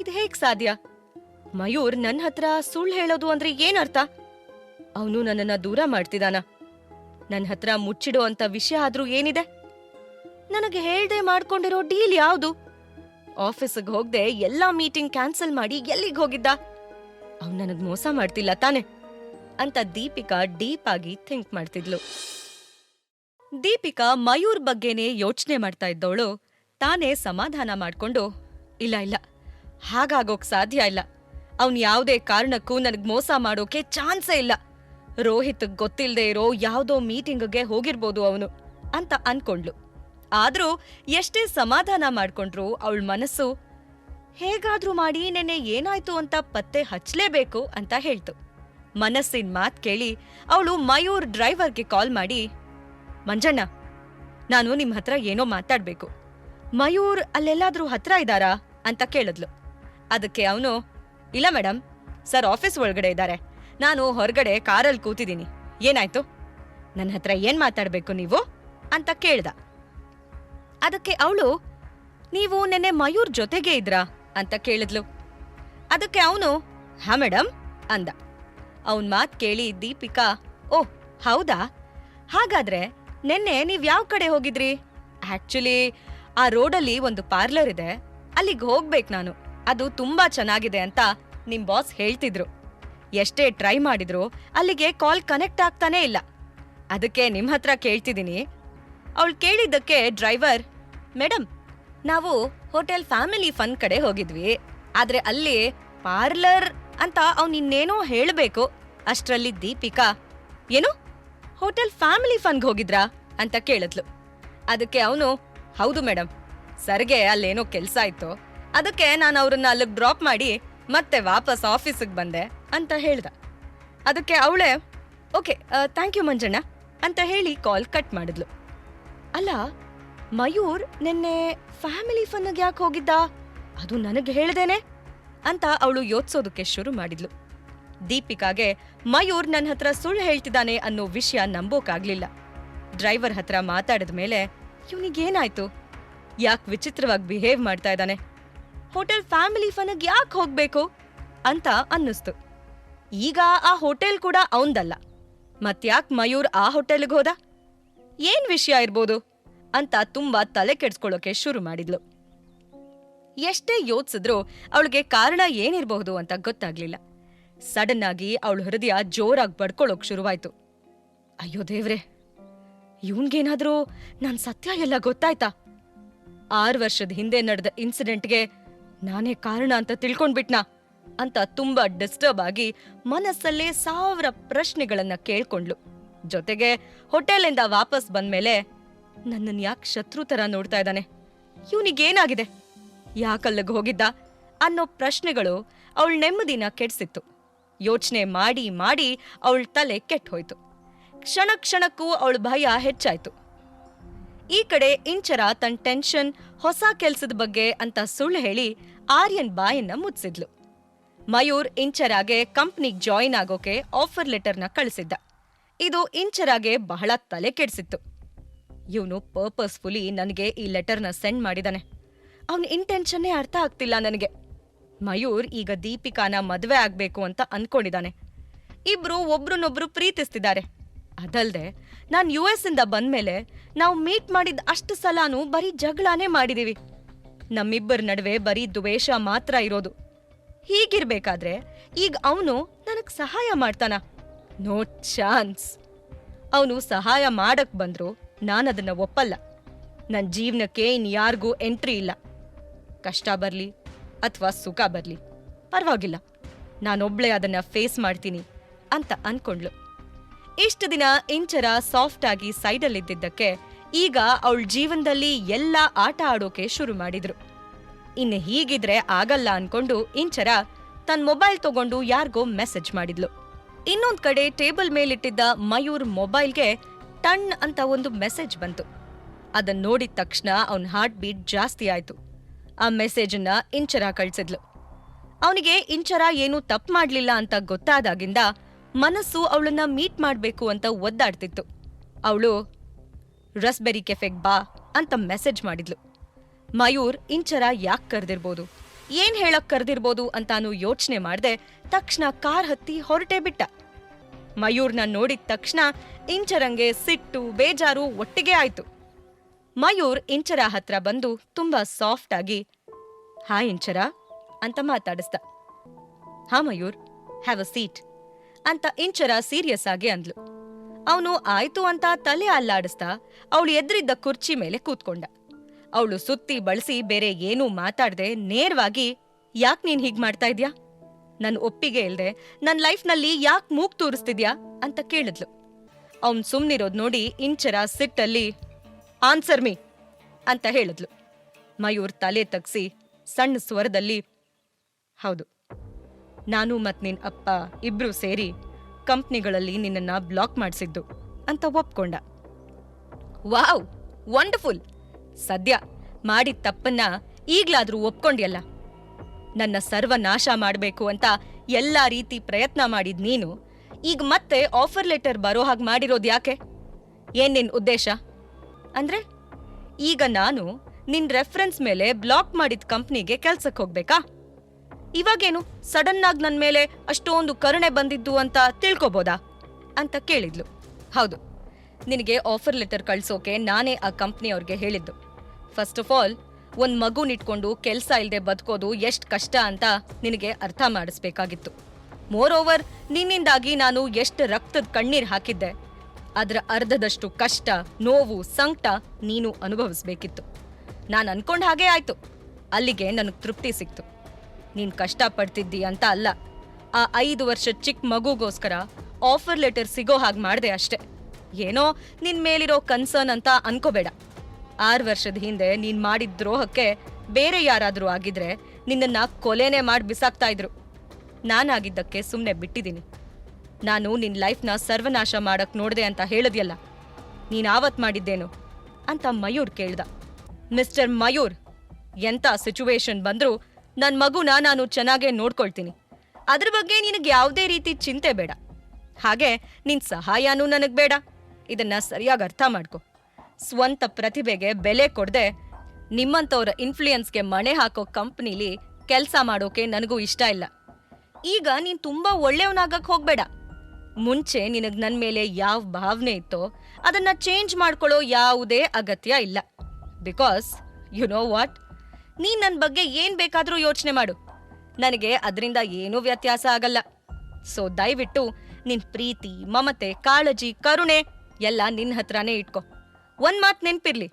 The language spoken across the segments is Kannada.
ಇದು ಹೇಗ್ ಸಾಧ್ಯ? ಮಯೂರ್ ನನ್ನ ಹತ್ರ ಸುಳ್ಳು ಹೇಳೋದು ಅಂದ್ರೆ ಏನರ್ಥ ಅವನು ನನ್ನನ್ನ ದೂರ ಮಾಡ್ತಿದಾನ. ನನ್ನ ಹತ್ರ ಮುಚ್ಚಿಡೋ ಅಂತ ವಿಷಯ ಆದ್ರೂ ಏನಿದೆ? ನನಗೆ ಹೇಳ್ದೆ ಮಾಡ್ಕೊಂಡಿರೋ ಡೀಲ್ ಯಾವುದು? ಆಫೀಸಿಗೆ ಹೋಗ್ದೆ ಎಲ್ಲಾ ಮೀಟಿಂಗ್ ಕ್ಯಾನ್ಸಲ್ ಮಾಡಿ ಎಲ್ಲಿಗೆ ಹೋಗಿದ್ದ? ಅವ್ನು ನನಗ್ ಮೋಸ ಮಾಡ್ತಿಲ್ಲ ತಾನೆ? ಅಂತ ದೀಪಿಕಾ ಡೀಪ್ ಆಗಿ ಥಿಂಕ್ ಮಾಡ್ತಿದ್ಲು. ದೀಪಿಕಾ ಮಯೂರ್ ಬಗ್ಗೆನೇ ಯೋಚನೆ ಮಾಡ್ತಾ ಇದ್ದವಳು ತಾನೇ ಸಮಾಧಾನ ಮಾಡ್ಕೊಂಡು, ಇಲ್ಲ ಇಲ್ಲ ಹಾಗಾಗೋಕ್ ಸಾಧ್ಯ ಇಲ್ಲ. ಅವ್ನ್ ಯಾವುದೇ ಕಾರಣಕ್ಕೂ ನನಗ್ ಮೋಸ ಮಾಡೋಕೆ ಚಾನ್ಸೇ ಇಲ್ಲ. ರೋಹಿತ್ ಗೊತ್ತಿಲ್ದೇ ಇರೋ ಯಾವ್ದೋ ಮೀಟಿಂಗ್ಗೆ ಹೋಗಿರ್ಬೋದು ಅವನು ಅಂತ ಅನ್ಕೊಂಡ್ಲು. ಆದ್ರೂ ಎಷ್ಟೇ ಸಮಾಧಾನ ಮಾಡ್ಕೊಂಡ್ರು ಅವಳ ಮನಸ್ಸು, ಹೇಗಾದ್ರೂ ಮಾಡಿ ನೆನ್ನೆ ಏನಾಯ್ತು ಅಂತ ಪತ್ತೆ ಹಚ್ಲೇಬೇಕು ಅಂತ ಹೇಳ್ತು. ಮನಸ್ಸಿನ ಮಾತ್ ಕೇಳಿ ಅವಳು ಮಯೂರ್ ಡ್ರೈವರ್ಗೆ ಕಾಲ್ ಮಾಡಿ, ಮಂಜಣ್ಣ, ನಾನು ನಿಮ್ಮ ಹತ್ರ ಏನೋ ಮಾತಾಡ್ಬೇಕು. ಮಯೂರ್ ಅಲ್ಲೆಲ್ಲಾದ್ರೂ ಹತ್ರ ಇದ್ದಾರಾ ಅಂತ ಕೇಳಿದ್ಲು. ಅದಕ್ಕೆ ಅವನು, ಇಲ್ಲ ಮೇಡಮ್ ಸರ್ ಆಫೀಸ್ ಒಳಗಡೆ ಇದ್ದಾರೆ. ನಾನು ಹೊರಗಡೆ ಕಾರಲ್ಲಿ ಕೂತಿದ್ದೀನಿ. ಏನಾಯ್ತು? ನನ್ನ ಹತ್ರ ಏನ್ ಮಾತಾಡಬೇಕು ನೀವು? ಅಂತ ಕೇಳ್ದ. ಅದಕ್ಕೆ ಅವಳು, ನೀವು ನೆನ್ನೆ ಮಯೂರ್ ಜೊತೆಗೆ ಇದ್ರಾ? ಅಂತ ಕೇಳಿದ್ಲು. ಅದಕ್ಕೆ ಅವನು, ಹಾ ಮೇಡಮ್ ಅಂದ. ಅವನ್ ಮಾತು ಕೇಳಿ ದೀಪಿಕಾ ಓಹ್ ಹೌದಾ? ಹಾಗಾದ್ರೆ ನೆನ್ನೆ ನೀವ್ ಯಾವ ಕಡೆ ಹೋಗಿದ್ರಿ? ಆಕ್ಚುಲಿ ಆ ರೋಡಲ್ಲಿ ಒಂದು ಪಾರ್ಲರ್ ಇದೆ. ಅಲ್ಲಿಗೆ ಹೋಗ್ಬೇಕು ನಾನು. ಅದು ತುಂಬಾ ಚೆನ್ನಾಗಿದೆ ಅಂತ ನಿಮ್ ಬಾಸ್ ಹೇಳ್ತಿದ್ರು. ಎಷ್ಟೇ ಟ್ರೈ ಮಾಡಿದ್ರು ಅಲ್ಲಿಗೆ ಕಾಲ್ ಕನೆಕ್ಟ್ ಆಗ್ತಾನೇ ಇಲ್ಲ. ಅದಕ್ಕೆ ನಿಮ್ ಹತ್ರ ಕೇಳ್ತಿದ್ದೀನಿ. ಅವಳು ಕೇಳಿದ್ದಕ್ಕೆ ಡ್ರೈವರ್ ಮೇಡಮ್ ನಾವು ಹೋಟೆಲ್ ಫ್ಯಾಮಿಲಿ ಫನ್ ಕಡೆ ಹೋಗಿದ್ವಿ. ಆದ್ರೆ ಅಲ್ಲಿ ಪಾರ್ಲರ್ ಅಂತ ಅವ್ನ್ ಇನ್ನೇನೋ ಹೇಳಬೇಕು. ಅಷ್ಟರಲ್ಲಿ ದೀಪಿಕಾ, ಏನು? ಹೋಟೆಲ್ ಫ್ಯಾಮಿಲಿ ಫನ್ಗ್ ಹೋಗಿದ್ರಾ? ಅಂತ ಕೇಳಿದ್ಲು. ಅದಕ್ಕೆ ಅವನು, ಹೌದು ಮೇಡಮ್ ಸರ್ಗೆ ಅಲ್ಲೇನೋ ಕೆಲಸ ಇತ್ತು. ಅದಕ್ಕೆ ನಾನು ಅವ್ರನ್ನ ಅಲ್ಲಿಗೆ ಡ್ರಾಪ್ ಮಾಡಿ ಮತ್ತೆ ವಾಪಸ್ ಆಫೀಸಿಗೆ ಬಂದೆ ಅಂತ ಹೇಳ್ದ. ಅದಕ್ಕೆ ಅವಳೆ ಓಕೆ ಥ್ಯಾಂಕ್ ಯು ಮಂಜಣ್ಣ, ಅಂತ ಹೇಳಿ ಕಾಲ್ ಕಟ್ ಮಾಡಿದ್ಲು. ಅಲ್ಲ, ಮಯೂರ್ ನಿನ್ನೆ ಫ್ಯಾಮಿಲಿ ಫನ್ಗೆ ಯಾಕೆ ಹೋಗಿದ್ದ? ಅದು ನನಗೆ ಹೇಳ್ದೇನೆ, ಅಂತ ಅವಳು ಯೋಚಿಸೋದಕ್ಕೆ ಶುರು ಮಾಡಿದ್ಲು. ದೀಪಿಕಾಗೆ, ಮಯೂರ್ ನನ್ನ ಹತ್ರ ಸುಳ್ಳು ಹೇಳ್ತಿದ್ದಾನೆ ಅನ್ನೋ ವಿಷಯ ನಂಬೋಕಾಗ್ಲಿಲ್ಲ. ಡ್ರೈವರ್ ಹತ್ರ ಮಾತಾಡಿದ ಮೇಲೆ ಇವನಿಗೇನಾಯ್ತು ಯಾಕೆ ವಿಚಿತ್ರವಾಗಿ ಬಿಹೇವ್ ಮಾಡ್ತಾ ಇದ್ದಾನೆ? ಹೋಟೆಲ್ ಫ್ಯಾಮಿಲಿ ಫನಗ್ ಯಾಕೆ ಹೋಗ್ಬೇಕು ಅಂತ ಅನ್ನಿಸ್ತು. ಈಗ ಆ ಹೋಟೆಲ್ ಕೂಡ ಅವಂದಲ್ಲ ಮತ್ಯಾಕ್ ಮಯೂರ್ ಆ ಹೋಟೆಲ್ಗೆ ಹೋದ? ಏನ್ ವಿಷಯ ಇರ್ಬೋದು? ಅಂತ ತುಂಬಾ ತಲೆ ಕೆಡ್ಸ್ಕೊಳ್ಳೋಕೆ ಶುರು ಮಾಡಿದ್ಲು. ಎಷ್ಟೇ ಯೋಚಿಸಿದ್ರೂ ಅವಳಿಗೆ ಕಾರಣ ಏನಿರಬಹುದು ಅಂತ ಗೊತ್ತಾಗ್ಲಿಲ್ಲ. ಸಡನ್ ಆಗಿ ಅವಳ ಹೃದಯ ಜೋರಾಗಿ ಬಡ್ಕೊಳ್ಳೋಕ್ ಶುರುವಾಯ್ತು. ಅಯ್ಯೋ ದೇವ್ರೆ! ಇವನ್ಗೇನಾದ್ರೂ ನನ್ ಸತ್ಯ ಎಲ್ಲ ಗೊತ್ತಾಯ್ತಾ? ಆರು ವರ್ಷದ ಹಿಂದೆ ನಡೆದ ಇನ್ಸಿಡೆಂಟ್ಗೆ ನಾನೇ ಕಾರಣ ಅಂತ ತಿಳ್ಕೊಂಡ್ಬಿಟ್ನಾ? ಅಂತ ತುಂಬಾ ಡಿಸ್ಟರ್ಬ್ ಆಗಿ ಮನಸ್ಸಲ್ಲೇ ಸಾವಿರ ಪ್ರಶ್ನೆಗಳನ್ನ ಕೇಳ್ಕೊಂಡ್ಲು. ಜೊತೆಗೆ ಹೋಟೆಲಿಂದ ವಾಪಸ್ ಬಂದ್ಮೇಲೆ ನನ್ನನ್ ಯಾಕೆ ಶತ್ರು ತರ ನೋಡ್ತಾ ಇದ್ದಾನೆ? ಇವನಿಗೇನಾಗಿದೆ ಯಾಕಲ್ಲಿಗೆ ಹೋಗಿದ್ದ? ಅನ್ನೋ ಪ್ರಶ್ನೆಗಳು ಅವಳ ನೆಮ್ಮದಿನ ಕೆಡ್ಸಿತ್ತು. ಯೋಚನೆ ಮಾಡಿ ಮಾಡಿ ಅವಳ ತಲೆ ಕೆಟ್ಟ ಹೋಯ್ತು. ಕ್ಷಣ ಕ್ಷಣಕ್ಕೂ ಅವಳ ಭಯ ಹೆಚ್ಚಾಯ್ತು. ಈ ಕಡೆ ಇಂಚರ ತನ್ನ ಟೆನ್ಷನ್, ಹೊಸ ಕೆಲಸದ ಬಗ್ಗೆ ಅಂತ ಸುಳ್ಳು ಹೇಳಿ ಆರ್ಯನ್ ಬಾಯನ್ನ ಮುಚ್ಚಿದ್ಲು. ಮಯೂರ್ ಇಂಚರಾಗೆ ಕಂಪ್ನಿಗ್ ಜಾಯಿನ್ ಆಗೋಕೆ ಆಫರ್ ಲೆಟರ್ನ ಕಳಿಸಿದ್ದ. ಇದು ಇಂಚರಾಗೆ ಬಹಳ ತಲೆ ಕೆಡಿಸಿತ್ತು. ಇವನು ಪರ್ಪಸ್ಫುಲಿ ನನಗೆ ಈ ಲೆಟರ್ನ ಸೆಂಡ್ ಮಾಡಿದಾನೆ. ಅವನ ಇಂಟೆನ್ಷನ್ನೇ ಅರ್ಥ ಆಗ್ತಿಲ್ಲ ನನಗೆ. ಮಯೂರ್ ಈಗ ದೀಪಿಕಾನ ಮದುವೆ ಆಗ್ಬೇಕು ಅಂತ ಅನ್ಕೊಂಡಿದ್ದಾನೆ ಇಬ್ರು ಒಬ್ರನ್ನೊಬ್ರು ಪ್ರೀತಿಸ್ತಿದ್ದಾರೆ. ಅದಲ್ದೆ ನಾನು ಯು ಎಸ್ ಇಂದ ಬಂದ್ಮೇಲೆ ನಾವು ಮೀಟ್ ಮಾಡಿದ ಅಷ್ಟು ಸಲಾನು ಬರೀ ಜಗಳಾನೇ ಮಾಡಿದೀವಿ. ನಮ್ಮಿಬ್ಬರ ನಡುವೆ ಬರೀ ದ್ವೇಷ ಮಾತ್ರ ಇರೋದು. ಹೀಗಿರ್ಬೇಕಾದ್ರೆ ಈಗ ಅವನು ನನಗ್ ಸಹಾಯ ಮಾಡ್ತಾನ. No chance. ಅವನು ಸಹಾಯ ಮಾಡಕ್ ಬಂದ್ರು ನಾನದನ್ನ ಒಪ್ಪಲ್ಲ. ನನ್ ಜೀವನಕ್ಕೆ ಇನ್ಯಾರಿಗೂ ಎಂಟ್ರಿ ಇಲ್ಲ. ಕಷ್ಟ ಬರ್ಲಿ ಅಥವಾ ಸುಖ ಬರ್ಲಿ. ಪರವಾಗಿಲ್ಲ. ನಾನೊಬ್ಳೆ ಅದನ್ನ ಫೇಸ್ ಮಾಡ್ತೀನಿ ಅಂತ ಅನ್ಕೊಂಡ್ಲು ಇಷ್ಟು ದಿನ ಇಂಚರ ಸಾಫ್ಟ್ ಆಗಿ ಸೈಡಲ್ಲಿದ್ದಿದ್ದಕ್ಕೆ ಈಗ ಅವಳ ಜೀವನದಲ್ಲಿ ಎಲ್ಲ ಆಟ ಆಡೋಕೆ ಶುರು ಮಾಡಿದ್ರು. ಇನ್ನು ಹೀಗಿದ್ರೆ ಆಗಲ್ಲ ಅನ್ಕೊಂಡು ಇಂಚರ ತನ್ನ ಮೊಬೈಲ್ ತಗೊಂಡು ಯಾರಿಗೋ ಮೆಸೇಜ್ ಮಾಡಿದ್ಲು. ಇನ್ನೊಂದ್ ಕಡೆ ಟೇಬಲ್ ಮೇಲಿಟ್ಟಿದ್ದ ಮಯೂರ್ ಮೊಬೈಲ್ಗೆ ಟಣ್ ಅಂತ ಒಂದು ಮೆಸೇಜ್ ಬಂತು. ಅದನ್ನ ನೋಡಿದ ತಕ್ಷಣ ಅವನ್ ಹಾರ್ಟ್ ಬೀಟ್ ಜಾಸ್ತಿ ಆಯ್ತು. ಆ ಮೆಸೇಜನ್ನ ಇಂಚರ ಕಳ್ಸಿದ್ಲು. ಅವನಿಗೆ ಇಂಚರ ಏನೂ ತಪ್ಪು ಮಾಡ್ಲಿಲ್ಲ ಅಂತ ಗೊತ್ತಾದಾಗಿಂದ ಮನಸ್ಸು ಅವಳನ್ನ ಮೀಟ್ ಮಾಡ್ಬೇಕು ಅಂತ ಒದ್ದಾಡ್ತಿತ್ತು. ಅವಳು ರಸ್ಬೆರಿ ಕೆಫೆಗ್ ಬಾ ಅಂತ ಮೆಸೇಜ್ ಮಾಡಿದ್ಲು. ಮಯೂರ್, ಇಂಚರ ಯಾಕ್ ಕರೆದಿರ್ಬೋದು? ಏನ್ ಹೇಳಕ್ ಕರೆದಿರ್ಬೋದು ಅಂತಾನು ಯೋಚನೆ ಮಾಡ್ದೆ ತಕ್ಷಣ ಕಾರ್ ಹತ್ತಿ ಹೊರಟೇ ಬಿಟ್ಟ. ಮಯೂರ್ನ ನೋಡಿದ ತಕ್ಷಣ ಇಂಚರಂಗೆ ಸಿಟ್ಟು, ಬೇಜಾರು ಒಟ್ಟಿಗೆ ಆಯ್ತು. ಮಯೂರ್ ಇಂಚರ ಹತ್ರ ಬಂದು ತುಂಬಾ ಸಾಫ್ಟ್ ಆಗಿ, ಹಾಯ್ ಇಂಚರ ಅಂತ ಮಾತಾಡಿಸ್ದ. ಹಾ ಮಯೂರ್ ಹ್ಯಾವ್ ಅ ಸೀಟ್ ಅಂತ ಇಂಚರ ಸೀರಿಯಸ್ ಆಗಿ ಅಂದ್ಲು. ಅವನು ಆಯ್ತು ಅಂತ ತಲೆ ಅಲ್ಲಾಡಿಸ್ತಾ ಅವಳು ಎದ್ರಿದ್ದ ಕುರ್ಚಿ ಮೇಲೆ ಕೂತ್ಕೊಂಡ. ಅವಳು ಸುತ್ತಿ ಬಳಸಿ ಬೇರೆ ಏನೂ ಮಾತಾಡ್ದೆ ನೇರವಾಗಿ, ಯಾಕ್ ನೀನ್ ಹೀಗ್ ಮಾಡ್ತಾ ಇದ್ಯಾ? ನನ್ ಒಪ್ಪಿಗೆ ಇಲ್ದೆ ನನ್ ಲೈಫ್ನಲ್ಲಿ ಯಾಕ್ ಮೂಗ್ ತೂರಿಸ್ತಿದ್ಯಾ? ಅಂತ ಕೇಳಿದ್ಲು. ಅವನ್ ಸುಮ್ನಿರೋದ್ ನೋಡಿ ಇಂಚರ ಸಿಟ್ಟಲ್ಲಿ, ಆನ್ಸರ್ ಮೀ ಅಂತ ಹೇಳಿದ್ಲು. ಮಯೂರ್ ತಲೆ ತಗ್ಸಿ ಸಣ್ಣ ಸ್ವರದಲ್ಲಿ, ಹೌದು, ನಾನು ಮತ್ ನಿನ್ ಅಪ್ಪ ಇಬ್ರು ಸೇರಿ ಕಂಪ್ನಿಗಳಲ್ಲಿ ನಿನ್ನನ್ನ ಬ್ಲಾಕ್ ಮಾಡಿಸಿದ್ದು ಅಂತ ಒಪ್ಕೊಂಡ. Wow, wonderful. ಸದ್ಯ ಮಾಡಿದ ತಪ್ಪನ್ನ ಈಗ್ಲಾದ್ರೂ ಒಪ್ಕೊಂಡ್ಯಲ್ಲ? ನನ್ನ ಸರ್ವನಾಶ ಮಾಡಬೇಕು ಅಂತ ಎಲ್ಲಾ ರೀತಿ ಪ್ರಯತ್ನ ಮಾಡಿದ್ ನೀನು, ಈಗ ಮತ್ತೆ ಆಫರ್ ಲೆಟರ್ ಬರೋ ಹಾಗೆ ಮಾಡಿರೋದು ಯಾಕೆ? ಏನ್ ನಿನ್ ಉದ್ದೇಶ? ಅಂದ್ರೆ ಈಗ ನಾನು ನಿನ್ ರೆಫರೆನ್ಸ್ ಮೇಲೆ ಬ್ಲಾಕ್ ಮಾಡಿದ ಕಂಪ್ನಿಗೆ ಕೆಲ್ಸಕ್ಕೆ ಹೋಗ್ಬೇಕಾ? ಇವಾಗೇನು? ಸಡನ್ ಆಗಿ ನನ್ನ ಮೇಲೆ ಅಷ್ಟೊಂದು ಕರುಣೆ ಬಂದಿದ್ದು ಅಂತ ತಿಳ್ಕೊಬೋದಾ? ಅಂತ ಕೇಳಿದ್ಲು. ಹೌದು. ನಿನಗೆ ಆಫರ್ ಲೆಟರ್ ಕಳ್ಸೋಕೆ ನಾನೇ ಆ ಕಂಪ್ನಿಯವ್ರಿಗೆ ಹೇಳಿದ್ದು. ಫಸ್ಟ್ ಆಫ್ ಆಲ್ ಒಂದ್ ಮಗುನಿಟ್ಕೊಂಡು ಕೆಲಸ ಇಲ್ಲದೆ ಬದುಕೋದು ಎಷ್ಟು ಕಷ್ಟ ಅಂತ ನಿನಗೆ ಅರ್ಥ ಮಾಡಿಸ್ಬೇಕಾಗಿತ್ತು. ಮೋರ್ ಓವರ್ ನಿನ್ನಿಂದಾಗಿ ನಾನು ಎಷ್ಟು ರಕ್ತದ ಕಣ್ಣೀರು ಹಾಕಿದ್ದೆ. ಅದರ ಅರ್ಧದಷ್ಟು ಕಷ್ಟ, ನೋವು, ಸಂಕಟ ನೀನು ಅನುಭವಿಸ್ಬೇಕಿತ್ತು. ನಾನು ಅನ್ಕೊಂಡ ಹಾಗೆ ಆಯ್ತು. ಅಲ್ಲಿಗೆ ನನಗೆ ತೃಪ್ತಿ ಸಿಕ್ತು. ನೀನ್ ಕಷ್ಟ ಪಡ್ತಿದ್ದಿ ಅಂತ ಅಲ್ಲ. ಆ ಐದು ವರ್ಷ ಚಿಕ್ಕ ಮಗುಗೋಸ್ಕರ ಆಫರ್ ಲೆಟರ್ ಸಿಗೋ ಹಾಗೆ ಮಾಡ್ದೆ ಅಷ್ಟೆ. ಏನೋ ನಿನ್ ಮೇಲಿರೋ ಕನ್ಸರ್ನ್ ಅಂತ ಅನ್ಕೋಬೇಡ. ಆರು ವರ್ಷದ ಹಿಂದೆ ನೀನ್ ಮಾಡಿದ ದ್ರೋಹಕ್ಕೆ ಬೇರೆ ಯಾರಾದ್ರೂ ಆಗಿದ್ರೆ ನಿನ್ನನ್ನ ಕೊಲೆನೇ ಮಾಡಿ ಬಿಸಾಕ್ತಾ ಇದ್ರು. ನಾನಾಗಿದ್ದಕ್ಕೆ ಸುಮ್ಮನೆ ಬಿಟ್ಟಿದ್ದೀನಿ ನಾನು ನಿನ್ ಲೈಫ್ನ ಸರ್ವನಾಶ ಮಾಡಕ್ ನೋಡ್ದೆ ಅಂತ ಹೇಳಿದ್ಯಲ್ಲ. ನೀನ್ ಆವತ್ ಮಾಡಿದ್ದೇನು ಅಂತ ಮಯೂರ್ ಕೇಳ್ದ. ಮಿಸ್ಟರ್ ಮಯೂರ್, ಎಂತ ಸಿಚುವೇಶನ್ ಬಂದ್ರೂ ನನ್ ಮಗುನ ನಾನು ಚೆನ್ನಾಗೇ ನೋಡ್ಕೊಳ್ತೀನಿ. ಅದ್ರ ಬಗ್ಗೆ ನಿನಗೆ ಯಾವುದೇ ರೀತಿ ಚಿಂತೆ ಬೇಡ. ಹಾಗೆ ನಿನ್ ಸಹಾಯನೂ ನನಗೆ ಬೇಡ. ಇದನ್ನ ಸರಿಯಾಗಿ ಅರ್ಥ ಮಾಡ್ಕೊ. ಸ್ವಂತ ಪ್ರತಿಭೆಗೆ ಬೆಲೆ ಕೊಡದೆ ನಿಮ್ಮಂಥವ್ರ ಇನ್ಫ್ಲೂಯೆನ್ಸ್ಗೆ ಮಣೆ ಹಾಕೋ ಕಂಪ್ನಿಲಿ ಕೆಲಸ ಮಾಡೋಕೆ ನನಗೂ ಇಷ್ಟ ಇಲ್ಲ. ಈಗ ನೀನು ತುಂಬಾ ಒಳ್ಳೆಯವನಾಗಕ್ಕೆ ಹೋಗ್ಬೇಡ. ಮುಂಚೆ ನಿನಗ್ ನನ್ನ ಮೇಲೆ ಯಾವ ಭಾವನೆ ಇತ್ತೋ ಅದನ್ನ ಚೇಂಜ್ ಮಾಡ್ಕೊಳ್ಳೋ ಯಾವುದೇ ಅಗತ್ಯ ಇಲ್ಲ. ಬಿಕಾಸ್ ಯು ನೋ ವಾಟ್ ನೀನ್ ನನ್ ಬಗ್ಗೆ ಏನ್ ಬೇಕಾದ್ರೂ ಯೋಚನೆ ಮಾಡು. ನನಗೆ ಅದರಿಂದ ಏನೂ ವ್ಯತ್ಯಾಸ ಆಗಲ್ಲ. ಸೊ ದಯವಿಟ್ಟು ನಿನ್ ಪ್ರೀತಿ, ಮಮತೆ, ಕಾಳಜಿ, ಕರುಣೆ ಎಲ್ಲ ನಿನ್ ಹತ್ರನೇ ಇಟ್ಕೊ. ಒಂದ್ ಮಾತ್ ನೆನ್ಪಿರ್ಲಿ.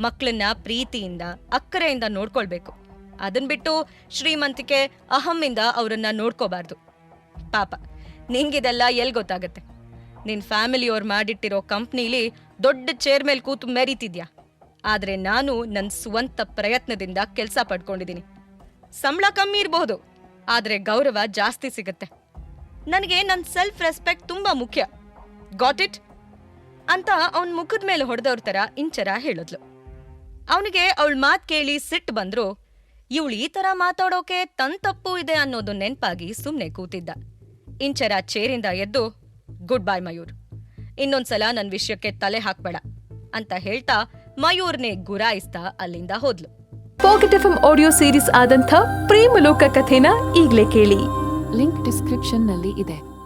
ಮಕ್ಕಳನ್ನ ಪ್ರೀತಿಯಿಂದ, ಅಕ್ಕರೆಯಿಂದ ನೋಡ್ಕೊಳ್ಬೇಕು. ಅದನ್ ಬಿಟ್ಟು ಶ್ರೀಮಂತಿಕೆ ಅಹಮ್ಮಿಂದ ಅವರನ್ನ ನೋಡ್ಕೋಬಾರ್ದು. ಪಾಪ, ನಿಂಗಿದೆಲ್ಲ ಎಲ್ ಗೊತ್ತಾಗತ್ತೆ? ನಿನ್ ಫ್ಯಾಮಿಲಿಯವ್ರು ಮಾಡಿಟ್ಟಿರೋ ಕಂಪ್ನಿಲಿ ದೊಡ್ಡ ಚೇರ್ ಮೇಲೆ ಕೂತು ಮೆರೀತಿದ್ಯಾ? ಆದ್ರೆ ನಾನು ನನ್ನ ಸ್ವಂತ ಪ್ರಯತ್ನದಿಂದ ಕೆಲಸ ಪಡ್ಕೊಂಡಿದ್ದೀನಿ ಸಂಬಳ ಕಮ್ಮಿ ಇರಬಹುದು ಆದರೆ ಗೌರವ ಜಾಸ್ತಿ ಸಿಗತ್ತೆ. ನನಗೆ ನನ್ನ ಸೆಲ್ಫ್ ರೆಸ್ಪೆಕ್ಟ್ ತುಂಬಾ ಮುಖ್ಯ. ಗಾಟ್ ಇಟ್ ಅಂತ ಅವನ್ ಮುಖದ ಮೇಲೆ ಹೊಡೆದವ್ರ ತರ ಇಂಚರ ಹೇಳಿದ್ಲು. ಅವನಿಗೆ ಅವಳ ಮಾತ್ ಕೇಳಿ ಸಿಟ್ಟು ಬಂದ್ರು, ಇವಳು ಈ ತರ ಮಾತಾಡೋಕೆ ತನ್ ತಪ್ಪು ಇದೆ ಅನ್ನೋದು ನೆನ್ಪಾಗಿ ಸುಮ್ನೆ ಕೂತಿದ್ದ. ಇಂಚರ ಚೇರಿಂದ ಎದ್ದು ಗುಡ್ ಬೈ ಮಯೂರ್. ಇನ್ನೊಂದ್ಸಲ ನನ್ ವಿಷಯಕ್ಕೆ ತಲೆ ಹಾಕ್ಬೇಡ, ಅಂತ ಹೇಳ್ತಾ ಮಯೂರ್ನೇ ಗುರಾಯಿಸ್ತಾ ಅಲ್ಲಿಂದ ಹೋದ್ಲು. ಪಾಕೆಟ್ ಎಫ್ ಆಡಿಯೋ ಸೀರೀಸ್ ಆದಂಥ ಪ್ರೇಮಲೋಕ ಕಥೆನ ಈಗ್ಲೇ ಕೇಳಿ. ಲಿಂಕ್ ಡಿಸ್ಕ್ರಿಪ್ಷನ್ನಲ್ಲಿ ಇದೆ.